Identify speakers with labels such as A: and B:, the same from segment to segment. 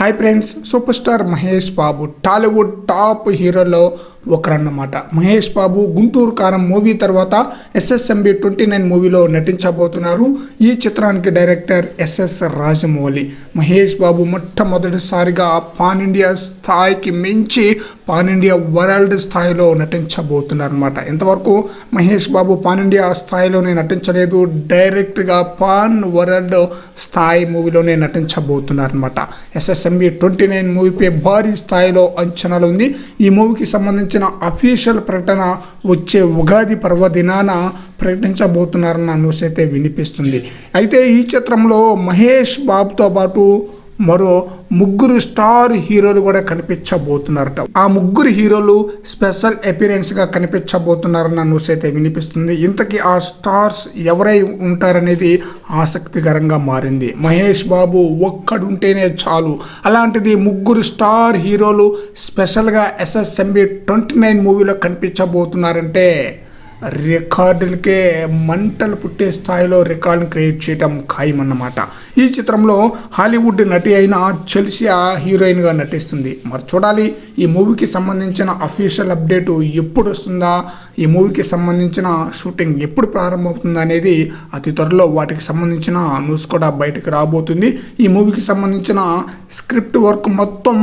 A: Hi friends super star Mahesh Babu Tollywood top హీరోలో ఒకరన్నమాట. Mahesh Babu Guntur Kaaram movie తర్వాత SSMB twenty nine మూవీలో నటించబోతున్నారు. ఈ చిత్రానికి డైరెక్టర్ ఎస్ఎస్ రాజమౌళి. మహేష్ బాబు మొట్టమొదటిసారిగా పాన్ ఇండియా స్థాయికి మించి పాన్ ఇండియా వరల్డ్ స్థాయిలో నటించబోతున్నారు అనమాట ఇంతవరకు మహేష్ బాబు పాన్ ఇండియా స్థాయిలోనే నటించలేదు. డైరెక్ట్గా పాన్ వరల్డ్ స్థాయి మూవీలోనే నటించబోతున్నారు అనమాట ఎస్ఎస్ఎంబి ట్వంటీ నైన్ మూవీపై భారీ స్థాయిలో అంచనాలు ఉంది ఈ మూవీకి సంబంధించిన అఫీషియల్ ప్రకటన వచ్చే ఉగాది పర్వదినాన ప్రకటించబోతున్నారన్న న్యూస్ అయితే వినిపిస్తుంది. అయితే ఈ చిత్రంలో మహేష్ బాబుతో పాటు మరో ముగ్గురు స్టార్ హీరోలు కూడా కనిపించబోతున్నారట. ఆ ముగ్గురు హీరోలు స్పెషల్ అపీరెన్స్గా కనిపించబోతున్నారన్న న్యూస్ అయితే వినిపిస్తుంది. ఇంతకీ ఆ స్టార్స్ ఎవరై ఉంటారనేది ఆసక్తికరంగా మారింది. మహేష్ బాబు ఒక్కడుంటేనే చాలు. అలాంటిది ముగ్గురు స్టార్ హీరోలు స్పెషల్గా ఎస్ఎస్ఎంబి ట్వంటీ నైన్ మూవీలో కనిపించబోతున్నారంటే రికార్డులకే మంటలు పుట్టే స్థాయిలో రికార్డును క్రియేట్ చేయటం ఖాయమన్నమాట. ఈ చిత్రంలో హాలీవుడ్ నటి అయిన చెల్సియా హీరోయిన్గా నటిస్తుంది. మరి చూడాలి ఈ మూవీకి సంబంధించిన అఫీషియల్ అప్డేట్ ఎప్పుడు వస్తుందా ఈ మూవీకి సంబంధించిన షూటింగ్ ఎప్పుడు ప్రారంభమవుతుందా అనేది అతి త్వరలో వాటికి సంబంధించిన న్యూస్ కూడా బయటకు రాబోతుంది. ఈ మూవీకి సంబంధించిన స్క్రిప్ట్ వర్క్ మొత్తం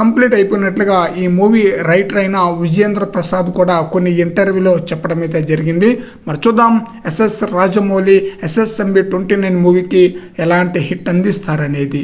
A: కంప్లీట్ అయిపోయినట్లుగా ఈ మూవీ రైటర్ అయిన విజేంద్ర ప్రసాద్ కూడా కొన్ని ఇంటర్వ్యూలో చెప్పడం అయితే జరిగింది. మరి చూద్దాం SS Rajamouli SSMB twenty nine మూవీకి ఎలాంటి హిట్ అందిస్తారనేది.